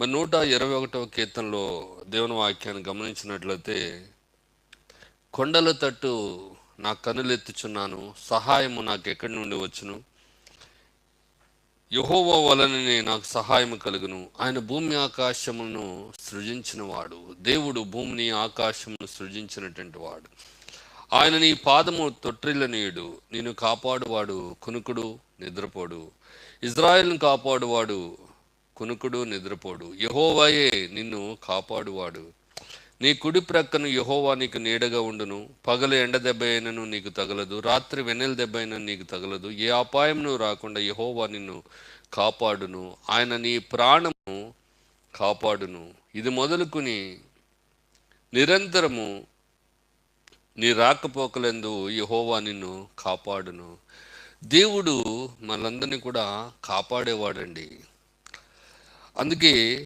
మరి నూట ఇరవై ఒకటవ కీర్తనలో దేవుని వాక్యాన్ని గమనించినట్లయితే కొండల తట్టు నా కనులెత్తుచున్నాను సహాయము నాకు ఎక్కడి నుండి వచ్చును? యహోవో వలననే నాకు సహాయం కలుగును. ఆయన భూమి ఆకాశములను సృజించినవాడు. దేవుడు భూమిని ఆకాశమును సృజించినటువంటి వాడు. ఆయన నీ పాదము తొట్టిల్లనీయుడు. నేను కాపాడువాడు కునుకుడు నిద్రపోడు. ఇజ్రాయెల్ను కాపాడువాడు కునుకుడు నిద్రపోడు. యహోవాయే నిన్ను కాపాడువాడు. నీ కుడి ప్రక్కను యహోవా నీకు నీడగా ఉండును. పగలు ఎండ దెబ్బ అయినను నీకు తగలదు. రాత్రి వెన్నెల దెబ్బ అయినను నీకు తగలదు. ఏ అపాయమును రాకుండా యహోవా నిన్ను కాపాడును. ఆయన నీ ప్రాణము కాపాడును. ఇది మొదలుకుని నిరంతరము నీ రాకపోకలందు యహోవా నిన్ను కాపాడును. దేవుడు మనందరినీ కూడా కాపాడేవాడండి. అందుకే